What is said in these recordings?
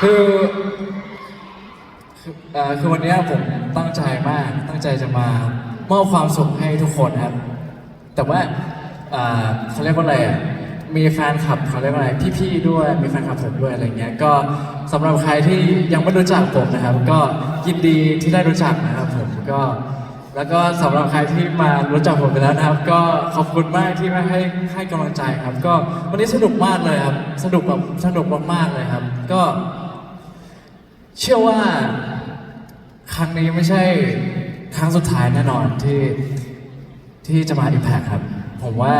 คือคือเอ่อคือวันเนี้ยผมตั้งใจมาก ตั้งใจจะมามอบความสุขให้ทุกคนครับ แต่ว่าเอ่อเขาเรียกว่าอะไรอะมีแฟนคลับเขาเรียกว่าอะไรพี่ๆด้วยมีแฟนคลับผมด้วยอะไรเงี้ยก็สำหรับใครที่ยังไม่รู้จักผมนะครับ ก็ยินดีที่ได้รู้จักนะครับผมก็ แล้วก็สำหรับใครที่มารู้จักผมไปแล้วนะครับ ก็ขอบคุณมากที่มาให้ให้กำลังใจครับ ก็วันนี้สนุกมากเลยครับ สนุกแบบสนุกมากๆเลยครับ ก็ เชื่อว่าครั้งนี้ไม่ใช่ครั้งสุดท้ายแน่นอนที่ที่จะมา Impact ครับ ผมว่า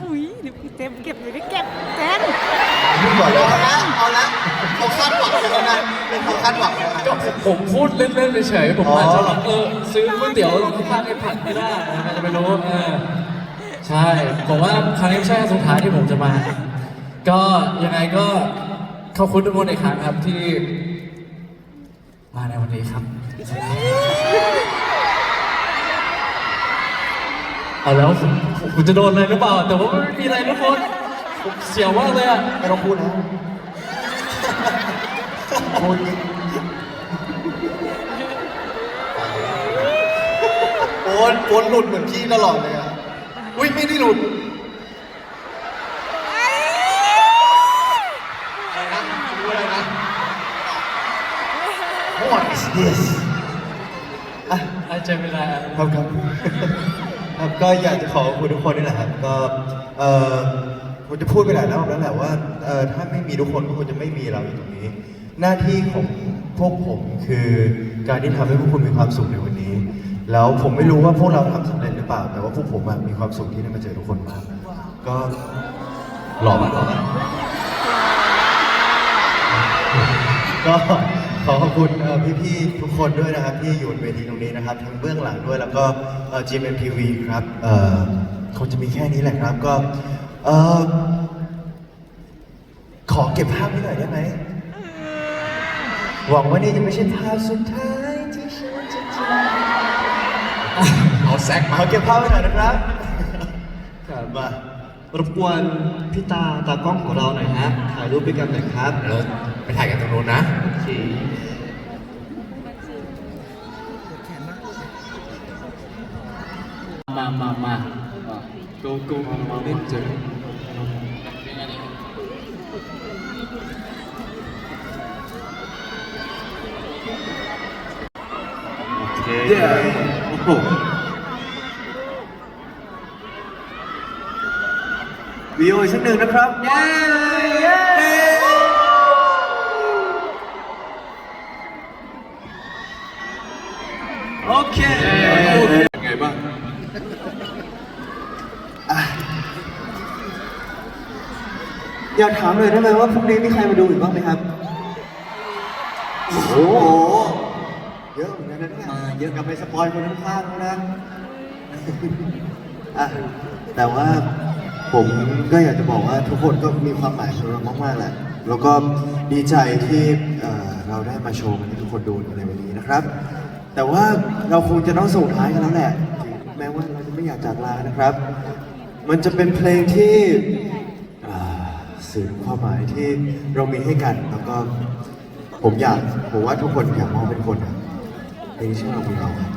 อุ้ยเดี๋ยวพี่เต็มเก็บอยู่ได้เก็บเต็มพูดก่อนเลยเอาละเอาละเขาคาดหวังแล้วนะเป็นเขาคาดหวังแล้วนะก็ผมผมพูดเล่นๆเฉยๆผมอ๋อออาจจะแบบเออซื้อก๋วยเตี๋ยวที่ข้างไอ้ผัดไม่ได้นะจะไม่รู้เออใช่ผมว่าครั้งนี้ไม่ใช่ครั้งสุดท้ายที่ผมจะมา ก็ยังไงก็ขอบคุณทุกคนอีกครั้งครับที่ มาในวันนี้ครับ เอาแล้วผมผมคุณจะโดนอะไรหรือเปล่า แต่ว่าไม่มีอะไรทุกคนผมเสียวมากเลยอะไม่ต้องพูดนะพูดอีกโอนโอนหลุดเหมือนพี่ตลอดเลยอะ อุ้ยไม่ได้หลุดอะไรนะรู้อะไรนะ What is this อะหายใจไม่ได้อะครับครับ ครับก็อยากจะขอบคุณทุกคนนี่แหละครับ ก็เออผมจะพูดไปหลายรอบแล้วแหละว่าเออถ้าไม่มีทุกคนก็คงจะไม่มีเราอยู่ตรงนี้ หน้าที่ของพวกผมคือการที่ทำให้พวกคุณมีความสุขในวันนี้ แล้วผมไม่รู้ว่าพวกเราทำสำเร็จหรือเปล่า แต่ว่าพวกผมอะมีความสุขที่ได้มาเจอทุกคนมากก็หล่อมากหล่อมากก็ ขอขอบคุณเอ่อพี่ๆทุกคนด้วยนะครับที่อยู่บนเวทีตรงนี้นะครับทั้งเบื้องหลังด้วยแล้วก็เอ่อ GMMTV ครับเอ่อคงจะมีแค่นี้แหละครับก็เอ่อขอเก็บภาพนี้หน่อยได้ไหมหวังว่านี่จะไม่ใช่ภาพสุดท้ายที่ฉันจะเจอเอาแซกมาขอเก็บภาพไว้หน่อยนะครับครับมารบกวนพี่ตาตากล้องของเราหน่อยฮะถ่ายรูปด้วยกันหน่อยครับเราไปถ่ายกันตรงนู้นนะ โอเค มามามาโกโก้มาเล่นเจอโอเคโอ้โหวิดีโออีกสักหนึ่งนะครับ เย้โอเค อยากถามเลยได้ไหมว่าพรุ่งนี้มีใครมาดูอีกบ้างไหมครับ โอ้โห เยอะเหมือนกันนะเนี่ยมาเยอะกลับไปสปอยคนข้างๆแล้วนะอะแต่ว่าผมก็อยากจะบอกว่าทุกคนก็มีความหมายสำหรับมากๆแหละ แล้วก็ดีใจที่เอ่อเราได้มาโชว์กันให้ทุกคนดูในวันนี้นะครับ แต่ว่าเราคงจะต้องส่งท้ายกันแล้วแหละถึงแม้ว่าเราจะไม่อยากจากลานะครับ มันจะเป็นเพลงที่อ่าสื่อความหมายที่เรามีให้กัน แล้วก็ผมอยากผมว่าทุกคนอยากมองเป็นคนเพลงชื่อเรามีเราครับ